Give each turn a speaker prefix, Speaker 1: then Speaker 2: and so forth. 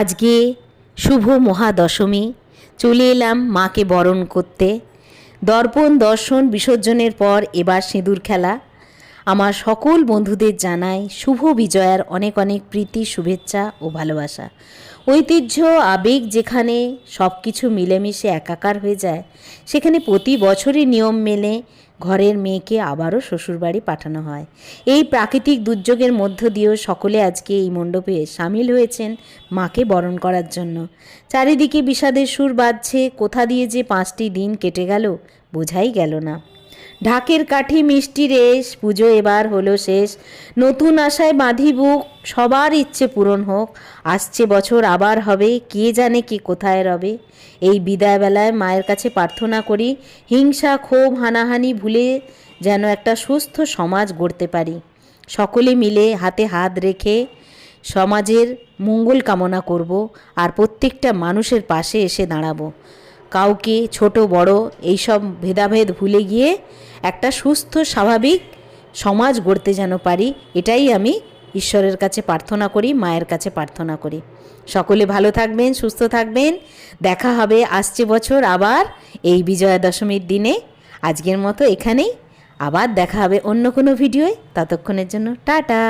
Speaker 1: আজকে শুভ মহাদশমী। চলে এলাম মাকে বরণ করতে। দর্পণ, দর্শন, বিসর্জনের পর এবার সিঁদুর খেলা। আমার সকল বন্ধুদের জানাই শুভ বিজয়ার অনেক অনেক প্রীতি, শুভেচ্ছা ও ভালোবাসা। ঐতিহ্য, আবেগ যেখানে সব কিছু মিলেমিশে একাকার হয়ে যায়, সেখানে প্রতি বছরই নিয়ম মেনে ঘরের মেয়েকে আবারও শ্বশুরবাড়ি পাঠানো হয়। এই প্রাকৃতিক দুর্যোগের মধ্য দিয়েও সকলে আজকে এই মণ্ডপে সামিল হয়েছেন মাকে বরণ করার জন্য। চারিদিকে বিষাদের সুর বাজছে, কোথা দিয়ে যে পাঁচটি দিন কেটে গেল বোঝাই গেল না। ঢাকের কাঠি মিষ্টি রেশ, পুজো এবার হলো শেষ। নতুন আশায় বাঁধি বুক, সবার ইচ্ছে পূরণ হোক, আসছে বছর আবার হবে, কে জানে কি কোথায় রবে। এই বিদায়বেলায় মায়ের কাছে প্রার্থনা করি, হিংসা, ক্ষোভ, হানাহানি ভুলে যেন একটা সুস্থ সমাজ গড়তে পারি। সকলে মিলে হাতে হাত রেখে সমাজের মঙ্গল কামনা করব আর প্রত্যেকটা মানুষের পাশে এসে দাঁড়াবো। কাউকে ছোট, বড় এইসব ভেদাভেদ ভুলে গিয়ে একটা সুস্থ, স্বাভাবিক সমাজ গড়তে যেন পারি, এটাই আমি ঈশ্বরের কাছে প্রার্থনা করি, মায়ের কাছে প্রার্থনা করি। সকলে ভালো থাকবেন, সুস্থ থাকবেন। দেখা হবে আসছে বছর আবার এই বিজয়া দশমীর দিনে। আজকের মতো এখানেই। আবার দেখা হবে অন্য কোনো ভিডিওয়। ততক্ষণের জন্য টাটা।